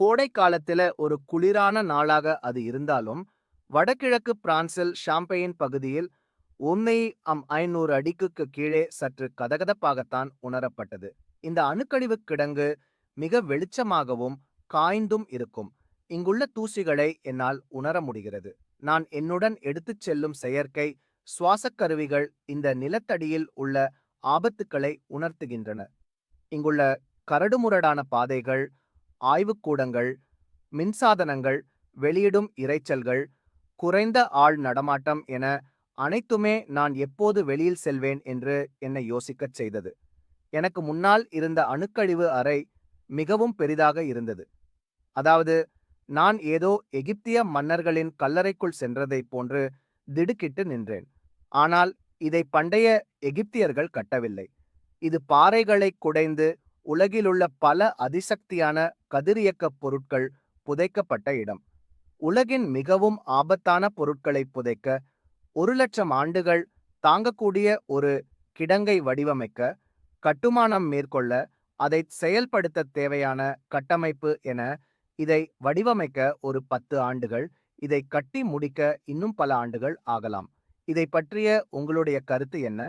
கோடை காலத்துல ஒரு குளிரான நாளாக அது இருந்தாலும் வடகிழக்கு பிரான்சில் ஷாம்பெயின் பகுதியில் உண்மை அம் ஐநூறு அடிக்குக்கு கீழே சற்று கதகதப்பாகத்தான் உணரப்பட்டது. இந்த அணுக்கழிவு கிடங்கு மிக வெளிச்சமாகவும் காய்ந்தும் இருக்கும். இங்குள்ள தூசிகளை என்னால் உணர முடிகிறது. நான் என்னுடன் எடுத்துச் செல்லும் செயற்கை சுவாசக் கருவிகள் இந்த நிலத்தடியில் உள்ள ஆபத்துக்களை உணர்த்துகின்றன. இங்குள்ள கரடுமுரடான பாதைகள் ஆய்வுக்கூடங்கள் மின்சாதனங்கள் வெளியிடும் இரைச்சல்கள் குறைந்த ஆள் நடமாட்டம் என அனைத்துமே நான் எப்போது வெளியில் செல்வேன் என்று என்னை யோசிக்கச் செய்தது. எனக்கு முன்னால் இருந்த அணுக்கழிவு அறை மிகவும் பெரிதாக இருந்தது. அதாவது நான் ஏதோ எகிப்திய மன்னர்களின் கல்லறைக்குள் சென்றதைப் போன்று திடுக்கிட்டு நின்றேன். ஆனால் இதை பண்டைய எகிப்தியர்கள் கட்டவில்லை. இது பாறைகளை குடைந்து உலகிலுள்ள பல அதிசக்தியான கதிரியக்கப் பொருட்கள் புதைக்கப்பட்ட இடம். உலகின் மிகவும் ஆபத்தான பொருட்களை புதைக்க ஒரு லட்சம் ஆண்டுகள் தாங்கக்கூடிய ஒரு கிடங்கை வடிவமைக்க கட்டுமானம் மேற்கொள்ள அதை செயல்படுத்த தேவையான கட்டமைப்பு என இதை வடிவமைக்க ஒரு பத்து ஆண்டுகள் இதை கட்டி முடிக்க இன்னும் பல ஆண்டுகள் ஆகலாம். இதை பற்றிய உங்களுடைய கருத்து என்ன?